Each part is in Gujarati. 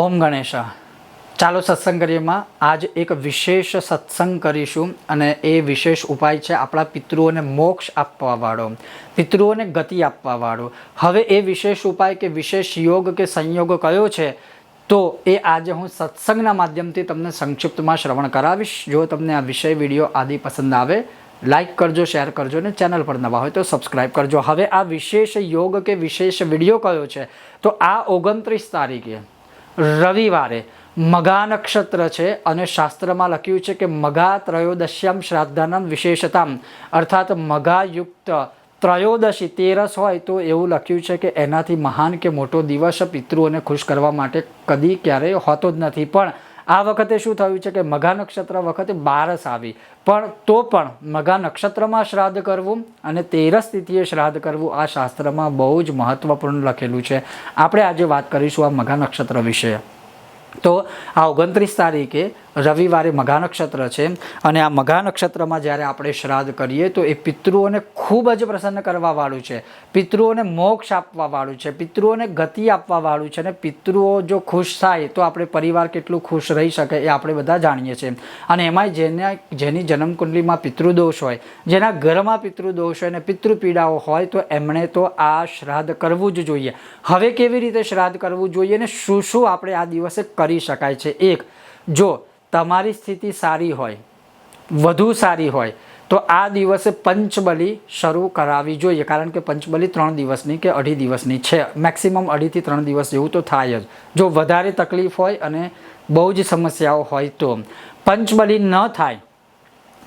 ઓમ ગણેશા. ચાલો સત્સંગ કરીએમાં આજ એક વિશેષ સત્સંગ કરીશું અને એ વિશેષ ઉપાય છે આપણા પિતૃઓને મોક્ષ આપવાવાળો, પિતૃઓને ગતિ આપવાવાળો. હવે એ વિશેષ ઉપાય કે વિશેષ યોગ કે સંયોગ કયો છે, તો એ આજે હું સત્સંગના માધ્યમથી તમને સંક્ષિપ્તમાં શ્રવણ કરાવીશ. જો તમને આ વિષય વીડિયો આદિ પસંદ આવે લાઇક કરજો, શેર કરજો ને ચેનલ પર નવા હોય તો સબસ્ક્રાઇબ કરજો. હવે આ વિશેષ યોગ કે વિશેષ વીડિયો કયો છે, તો આ ઓગણત્રીસ તારીખે રવિવારે મઘા નક્ષત્ર છે અને શાસ્ત્રમાં લખ્યું છે કે મઘા ત્રયોદશ્યામ શ્રાદ્ધાનમ વિશેષતામ. અર્થાત મઘાયુક્ત ત્રયોદશી તેરસ હોય તો એવું લખ્યું છે કે એનાથી મહાન કે મોટો દિવસ પિતૃઓને ખુશ કરવા માટે કદી ક્યારેય હોતો જ નથી. પણ આ વખતે શું થયું છે કે મઘા નક્ષત્ર વખતે બારસ આવી. પણ તો પણ મઘા નક્ષત્રમાં શ્રાદ્ધ કરવું અને તેરસ તિથિએ શ્રાદ્ધ કરવું આ શાસ્ત્રમાં બહુ જ મહત્વપૂર્ણ લખેલું છે. આપણે આજે વાત કરીશું આ મઘા નક્ષત્ર વિશે. તો આ ઓગણત્રીસ તારીખે રવિવારે મઘા નક્ષત્ર છે અને આ મઘા નક્ષત્રમાં જ્યારે આપણે શ્રાદ્ધ કરીએ તો એ પિતૃઓને ખૂબ જ પ્રસન્ન કરવાવાળું છે. પિતૃઓને મોક્ષ આપવાવાળું છે. પિતૃઓને ગતિ આપવાવાળું છે અને પિતૃઓ જો ખુશ થાય તો આપણે પરિવાર કેટલું ખુશ રહી શકે એ આપણે બધા જાણીએ છીએ. અને એમાંય જેના, જેની જન્મકુંડલીમાં પિતૃદોષ હોય, જેના ઘરમાં પિતૃદોષ હોય અને પિતૃપીડાઓ હોય તો એમણે તો આ શ્રાદ્ધ કરવું જ જોઈએ. હવે કેવી રીતે શ્રાદ્ધ કરવું જોઈએ અને શું શું આપણે આ દિવસે કરી શકાય છે? એક, જો તમારી સ્થિતિ સારી હોય, વધુ સારી હોય, તો આ દિવસે પંચબલી શરૂ કરાવી જોઈએ. કારણ કે પંચબલી ત્રણ દિવસની કે અઢી દિવસની છે. મેક્સિમમ અઢીથી ત્રણ દિવસ જેવું તો થાય જ. જો વધારે તકલીફ હોય અને બહુ જ સમસ્યાઓ હોય તો. પંચબલી ન થાય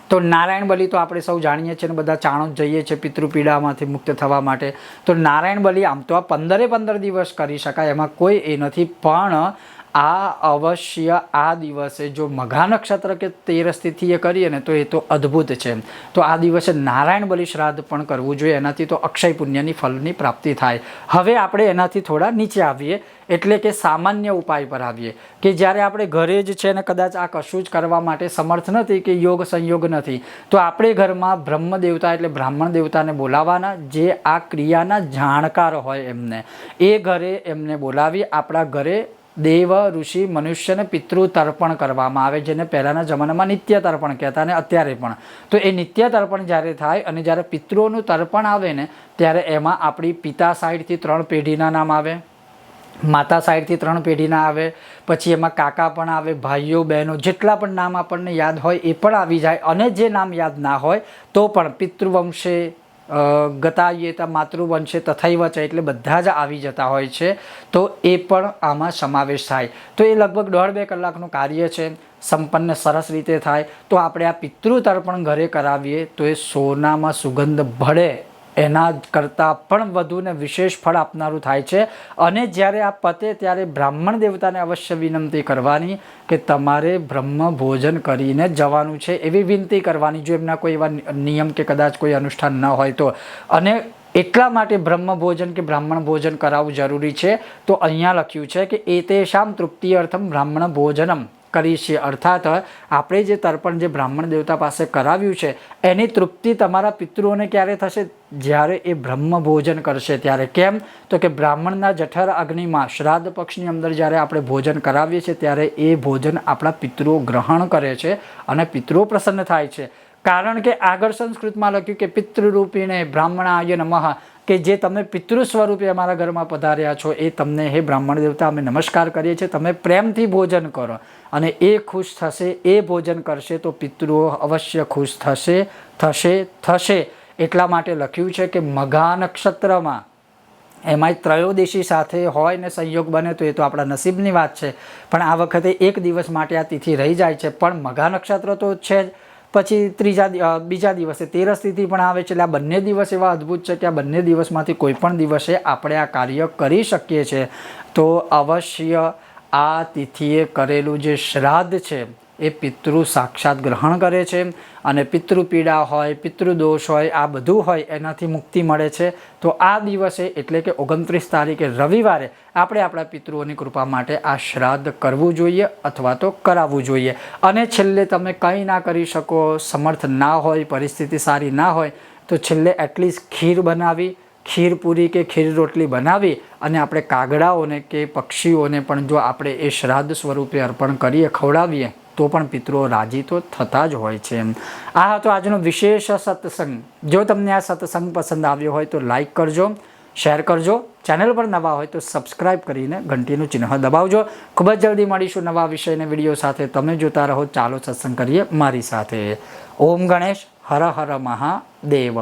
તો નારાયણ બલિ તો આપણે સૌ જાણીએ છીએ અને બધા ચાણો જઈએ છીએ પિતૃપીડામાંથી મુક્ત થવા માટે. તો નારાયણ બલિ આમ તો આ પંદરે પંદર દિવસ કરી શકાય. એમાં કોઈ એ નથી. પણ આ અવશ્ય આ દિવસે જો મઘા નક્ષત્ર કે તેર સ્થિતિએ કરીએ ને તો એ તો અદ્ભુત છે. તો આ દિવસે નારાયણ બલિ શ્રાદ્ધ પણ કરવું જોઈએ. એનાથી તો અક્ષય પુણ્યની ફલની પ્રાપ્તિ થાય. હવે આપણે એનાથી થોડા નીચે આવીએ. એટલે કે સામાન્ય ઉપાય પર આવીએ. કે જ્યારે આપણે ઘરે જ છે ને કદાચ આ કશું જ કરવા માટે સમર્થ નથી કે યોગ સંયોગ નથી, તો આપણે ઘરમાં બ્રહ્મ દેવતા એટલે બ્રાહ્મણ દેવતાને બોલાવવાના જે આ ક્રિયાના જાણકાર હોય એમને. એ ઘરે એમને બોલાવી આપણા ઘરે દેવ, ઋષિ મનુષ્યને પિતૃ તર્પણ કરવામાં આવે, જેને પહેલાંના જમાનામાં નિત્ય તર્પણ કહેતા અને અત્યારે પણ. તો એ નિત્ય તર્પણ જ્યારે થાય અને જ્યારે પિતૃઓનું તર્પણ આવે ને, ત્યારે એમાં આપણી પિતા સાઈડથી ત્રણ પેઢીના નામ આવે, માતા સાઈડથી ત્રણ પેઢીના આવે, પછી એમાં કાકા પણ આવે, ભાઈઓ, બહેનો, જેટલા પણ નામ આપણને યાદ હોય એ પણ આવી જાય અને જે નામ યાદ ના હોય તો પણ પિતૃવંશે ગતાયતા માતૃવંશે તથૈવ છે એટલે બધા જ આવી જતા હોય છે. તો એ પણ આમાં સમાવેશ થાય. તો એ લગભગ દોઢ બે કલાકનું કાર્ય છે. સંપન્ન સરસ રીતે થાય. તો આપણે આ પિતૃ તર્પણ ઘરે કરાવીએ તો એ સોનામાં સુગંધ ભળે. એના કરતાં પણ વધુને વિશેષ ફળ આપનારું થાય છે. અને જ્યારે આ પતે ત્યારે બ્રાહ્મણ દેવતાને અવશ્ય વિનંતી કરવાની કે તમારે બ્રહ્મ ભોજન કરીને જવાનું છે એવી વિનંતી કરવાની. જો એમના કોઈ એવા નિયમ કે કદાચ કોઈ અનુષ્ઠાન ન હોય તો. અને એટલા માટે બ્રહ્મ ભોજન કે બ્રાહ્મણ ભોજન કરાવવું જરૂરી છે. તો અહીંયા લખ્યું છે કે એ તેષામ તૃપ્તિ અર્થમ બ્રાહ્મણ ભોજનમ. કરી છે. અર્થાત આપણે જે તર્પણ જે બ્રાહ્મણ દેવતા પાસે કરાવ્યું છે, એની તૃપ્તિ તમારા પિતૃઓને ક્યારે થશે? જ્યારે એ બ્રહ્મ ભોજન કરશે. ત્યારે કેમ? તો કે બ્રાહ્મણના જઠર અગ્નિમાં, શ્રાદ્ધ પક્ષની અંદર જ્યારે આપણે ભોજન કરાવીએ છીએ, ત્યારે એ ભોજન આપણા પિતૃઓ ગ્રહણ કરે છે અને પિતૃઓ પ્રસન્ન થાય છે. કારણ કે આગળ સંસ્કૃતમાં લખ્યું કે પિતૃરૂપીને બ્રાહ્મણાય નમઃ. કે જે તમે પિતૃ સ્વરૂપે અમારા ઘરમાં પધાર્યા છો, એ તમને, હે બ્રાહ્મણ દેવતા, અમે નમસ્કાર કરીએ છીએ. તમે પ્રેમથી ભોજન કરો અને એ ખુશ થશે, એ ભોજન કરશે તો પિતૃઓ અવશ્ય ખુશ થશે થશે થશે. એટલા માટે લખ્યું છે કે મઘા નક્ષત્રમાં, એમાંય ત્રયોદશી સાથે હોય ને સંયોગ બને તો એ તો આપણા નસીબની વાત છે. પણ આ વખતે એક દિવસ માટે આ તિથિ રહી જાય છે, પણ મઘા નક્ષત્ર તો છે જ. પછી ત્રીજા બીજા દિવસે, તેરસ તિથિ પણ આવે છે, એટલે આ બંને દિવસ એવા અદ્ભુત છે કે આ બંને દિવસમાંથી કોઈ પણ દિવસે આપણે આ કાર્ય કરી શકીએ છીએ. તો અવશ્ય આ તિથિએ કરેલું જે શ્રાદ્ધ છે એ પિતૃ સાક્ષાત ગ્રહણ કરે છે અને પિતૃ પીડા હોય, પિતૃદોષ હોય, આ બધું હોય, એનાથી મુક્તિ મળે છે. તો આ દિવસે એટલે કે ઓગણત્રીસ તારીખે રવિવારે આપણે આપણા પિતૃઓની કૃપા માટે આ શ્રાદ્ધ કરવું જોઈએ અથવા તો કરાવવું જોઈએ. અને છેલ્લે તમે કંઈ ના કરી શકો, સમર્થ ના હોય, પરિસ્થિતિ સારી ના હોય, તો છેલ્લે એટલીસ્ટ ખીર બનાવી ખીરપૂરી કે ખીર રોટલી બનાવી અને આપણે કાગડાઓને કે પક્ષીઓને પણ જો આપણે એ શ્રાદ્ધ સ્વરૂપે અર્પણ કરીએ, ખવડાવીએ તો પણ પિતૃઓ રાજી તો થતા જ હોય છે. આ હતો આજનો વિશેષ સત્સંગ. જો તમને આ સત્સંગ પસંદ આવ્યો હોય તો લાઈક કરજો, શેર કરજો. ચેનલ પર નવા હોય તો સબસ્ક્રાઈબ કરીને ઘંટીનું ચિહ્ન દબાવજો. ખૂબ જ જલ્દી મળીશું નવા વિષયને વીડિયો સાથે. તમે જોતા રહો, ચાલો સત્સંગ કરીએ મારી સાથે. ઓમ ગણેશ, હર હર મહાદેવ.